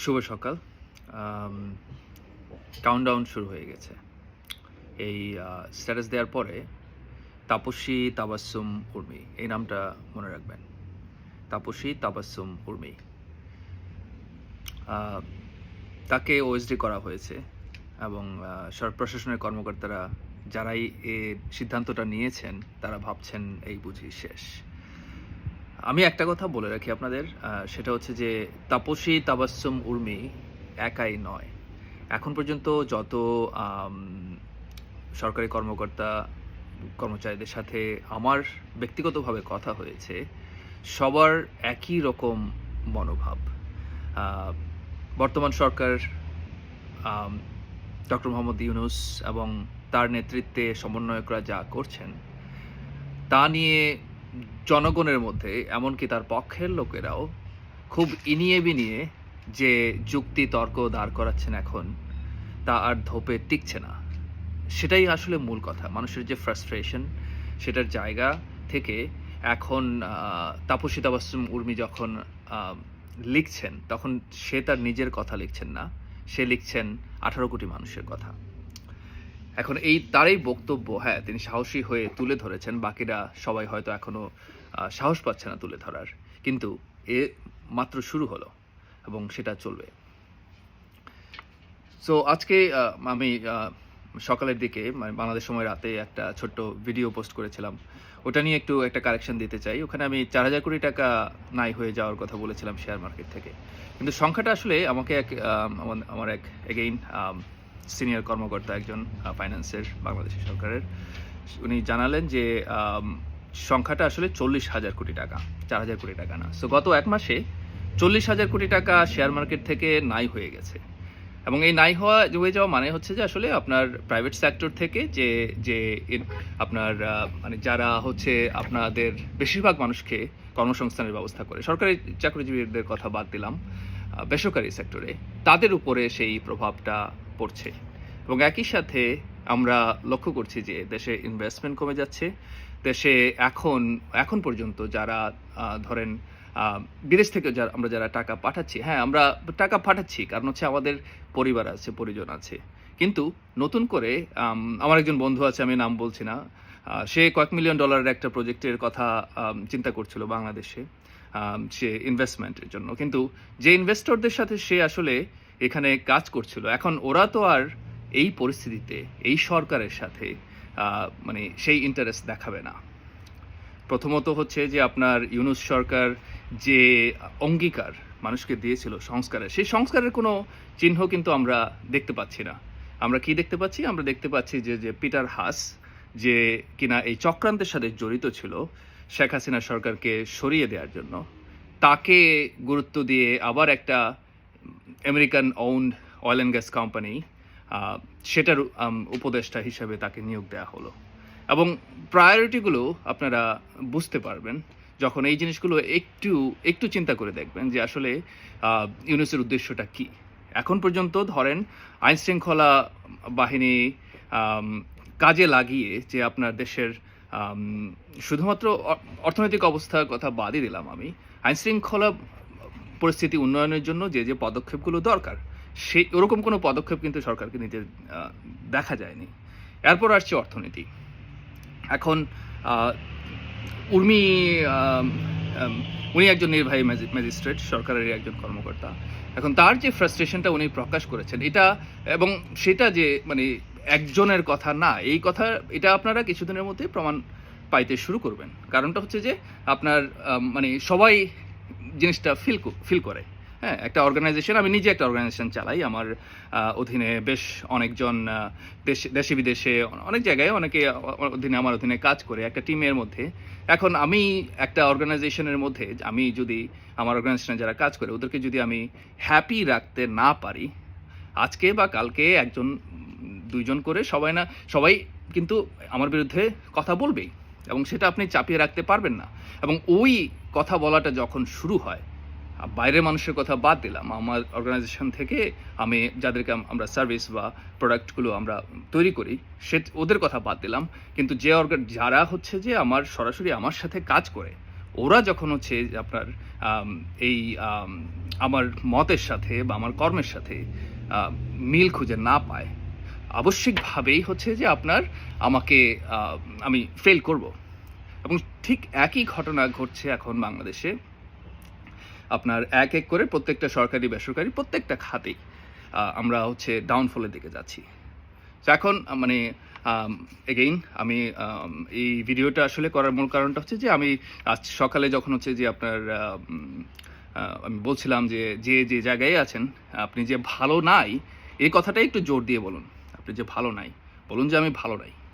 শুভ সকাল। কাউন্টডাউন শুরু হয়ে গেছে। এই স্ট্যাটাস দেওয়ার পরে তাপসী তাবাসুম উর্মি, এই নামটা মনে রাখবেন। তাপসী তাবাসুম উর্মি। তাকে ওএসডি করা হয়েছে এবং সরকার প্রশাসনের কর্মকর্তারা যারাই এই সিদ্ধান্তটা নিয়েছেন, তারা ভাবছেন এই বুঝি শেষ। আমি একটা কথা বলে রাখি আপনাদের সেটা হচ্ছে যে তাপসী তাবাসুম উর্মি একাই নয়। এখন পর্যন্ত যত সরকারি কর্মকর্তা, কর্মচারীদের সাথে আমার ব্যক্তিগতভাবে কথা হয়েছে, সবার একই রকম মনোভাব। বর্তমান সরকার ডক্টর মোহাম্মদ ইউনুস এবং তার নেতৃত্বে সমন্বয়করা যা করছেন, তা নিয়ে জনগণের মধ্যে, এমনকি তার পক্ষের লোকেরাও খুব ইনিয়ে বিনিয়ে যে যুক্তি তর্ক দাঁড় করাচ্ছেন এখন, তা আর ধোপে টিকছে না। সেটাই আসলে মূল কথা। মানুষের যে ফ্রাস্ট্রেশন সেটার জায়গা থেকে এখন তাপসী তাবাসুম উর্মি যখন লিখছেন, তখন সে তার নিজের কথা লিখছেন না। সে লিখছেন আঠারো কোটি মানুষের কথা। এখন এই তারই বক্তব্য হ্যাঁ তিনি সাহসী হয়ে তুলে ধরেছেন। বাকিরা সবাই হয়তো এখনও সাহস পাচ্ছে না তুলে ধরার। কিন্তু এ মাত্র শুরু হলো এবং সেটা চলবে। সো আজকে আমি সকালের দিকে মানে বাংলাদেশ সময় রাতে একটা ছোট্ট ভিডিও পোস্ট করেছিলাম। ওটা নিয়ে একটু একটা কারেকশন দিতে চাই। ওখানে আমি চার হাজার কোটি টাকা নাই হয়ে যাওয়ার কথা বলেছিলাম শেয়ার মার্কেট থেকে। কিন্তু সংখ্যাটা আসলে আমাকে এক আমার এক এগেইন সিনিয়র কর্মকর্তা একজন ফাইন্যান্সের বাংলাদেশ সরকারের। উনি জানালেন যে সংখ্যাটা আসলে চল্লিশ হাজার কোটি টাকা, চার হাজার কোটি টাকা না। সো গত এক মাসে চল্লিশ হাজার কোটি টাকা শেয়ার মার্কেট থেকে নাই হয়ে গেছে। এবং এই নাই হওয়া, হয়ে যাওয়া মানে হচ্ছে যে আসলে আপনার প্রাইভেট সেক্টর থেকে যে যে আপনার মানে যারা হচ্ছে আপনাদের বেশিরভাগ মানুষকে কর্মসংস্থানের ব্যবস্থা করে, সরকারি চাকরিজীবীদের কথা বাদ দিলাম বেসরকারি সেক্টরে তাদের উপরে সেই প্রভাবটা পড়ছে। এবং একই সাথে আমরা লক্ষ্য করছি যে দেশে ইনভেস্টমেন্ট কমে যাচ্ছে। দেশে এখন এখন পর্যন্ত যারা ধরেন বিদেশ থেকে যারা আমরা যারা টাকা পাঠাচ্ছি হ্যাঁ আমরা টাকা পাঠাচ্ছি, কারণ হচ্ছে আমাদের পরিবার আছে, পরিজন আছে। কিন্তু নতুন করে আমার একজন বন্ধু আছে, আমি নাম বলছি না সে কয়েক মিলিয়ন ডলারের একটা প্রজেক্টের কথা চিন্তা করছিল বাংলাদেশে সে ইনভেস্টমেন্টের জন্য। কিন্তু যে ইনভেস্টরদের সাথে সে আসলে এখানে কাজ করছিল। এখন ওরা তো আর এই পরিস্থিতিতে, এই সরকারের সাথে মানে সেই ইন্টারেস্ট দেখাবে না। প্রথমত হচ্ছে যে আপনার ইউনুস সরকার যে অঙ্গীকার মানুষকে দিয়েছিল সংস্কারের, সেই সংস্কারের কোনো চিহ্ন কিন্তু আমরা দেখতে পাচ্ছি না। আমরা কি দেখতে পাচ্ছি? আমরা দেখতে পাচ্ছি যে যে পিটার হাস যে কিনা এই চক্রান্তের সাথে জড়িত ছিল শেখ হাসিনা সরকারকে সরিয়ে দেওয়ার জন্য, তাকে গুরুত্ব দিয়ে আবার একটা American owned oil and gas company সেটার উপদেষ্টা হিসাবে তাকে নিয়োগ দেওয়া হলো। এবং প্রায়োরিটিগুলো আপনারা বুঝতে পারবেন, যখন এই জিনিসগুলো একটু একটু চিন্তা করে দেখবেন যে আসলে ইউনুসের উদ্দেশ্যটা কি। এখন পর্যন্ত ধরেন আইন শৃঙ্খলা বাহিনী কাজে লাগিয়ে যে আপনার দেশের শুধুমাত্র অর্থনৈতিক অবস্থার কথা বাদই দিলাম আমি আইন শৃঙ্খলা পরিস্থিতি উন্নয়নের জন্য যে যে পদক্ষেপগুলো দরকার, সেই, ওরকম কোনো পদক্ষেপ কিন্তু সরকারকে নিতে দেখা যায়নি। এরপর আসছে অর্থনীতি। এখন উর্মি উনি একজন নির্বাহী ম্যাজিস্ট্রেট সরকারের একজন কর্মকর্তা। এখন তার যে ফ্রাস্ট্রেশনটা উনি প্রকাশ করেছেন, এটা, এবং সেটা যে মানে একজনের কথা না, এই কথা, এটা আপনারা কিছুদিনের মধ্যে প্রমাণ পাইতে শুরু করবেন। কারণটা হচ্ছে যে, আপনার মানে সবাই জিনিসটা ফিল ফিল করে। হ্যাঁ একটা অর্গানাইজেশন আমি নিজে একটা অর্গানাইজেশন চালাই। আমার অধীনে বেশ অনেকজন দেশ, দেশে বিদেশে, অনেক জায়গায় অনেকে অধীনে আমার অধীনে কাজ করে, একটা টিমের মধ্যে। এখন আমি একটা অর্গানাইজেশনের মধ্যে, আমি যদি আমার অর্গানাইজেশনে যারা কাজ করে, ওদেরকে যদি আমি হ্যাপি রাখতে না পারি, আজকে বা কালকে একজন, দুইজন করে সবাই না, সবাই কিন্তু আমার বিরুদ্ধে কথা বলবেই। এবং সেটা আপনি চাপিয়ে রাখতে পারবেন না। এবং ওই কথা বলাটা যখন শুরু হয় বাইরের মানুষের কথা বাদ দিলাম। আমার অর্গানাইজেশন থেকে আমি যাদেরকে আমরা সার্ভিস বা প্রোডাক্টগুলো আমরা তৈরি করি সে ওদের কথা বাদ দিলাম। কিন্তু যে অর্গান যারা হচ্ছে যে আমার, সরাসরি আমার সাথে কাজ করে, ওরা যখন হচ্ছে আপনার এই আমার মতের সাথে বা আমার কর্মের সাথে মিল খুঁজে না পায় আবশ্যিকভাবেই হচ্ছে যে আপনার আমাকে আমি ফেল করব। এবং ঠিক একই ঘটনা ঘটছে এখন বাংলাদেশে। আপনার এক এক করে প্রত্যেকটা সরকারি, বেসরকারি, প্রত্যেকটা খাতেই আমরা হচ্ছে ডাউনফলের দিকে যাচ্ছি। তো এখন মানে এগেইন আমি এই ভিডিওটা আসলে করার মূল কারণটা হচ্ছে যে আমি আজ সকালে যখন হচ্ছে যে আপনার আমি বলছিলাম যে যে যে জায়গায় আছেন, আপনি যে ভালো নাই, এই কথাটাই একটু জোর দিয়ে বলুন। আপনি যে ভালো নাই বলুন যে আমি ভালো নাই।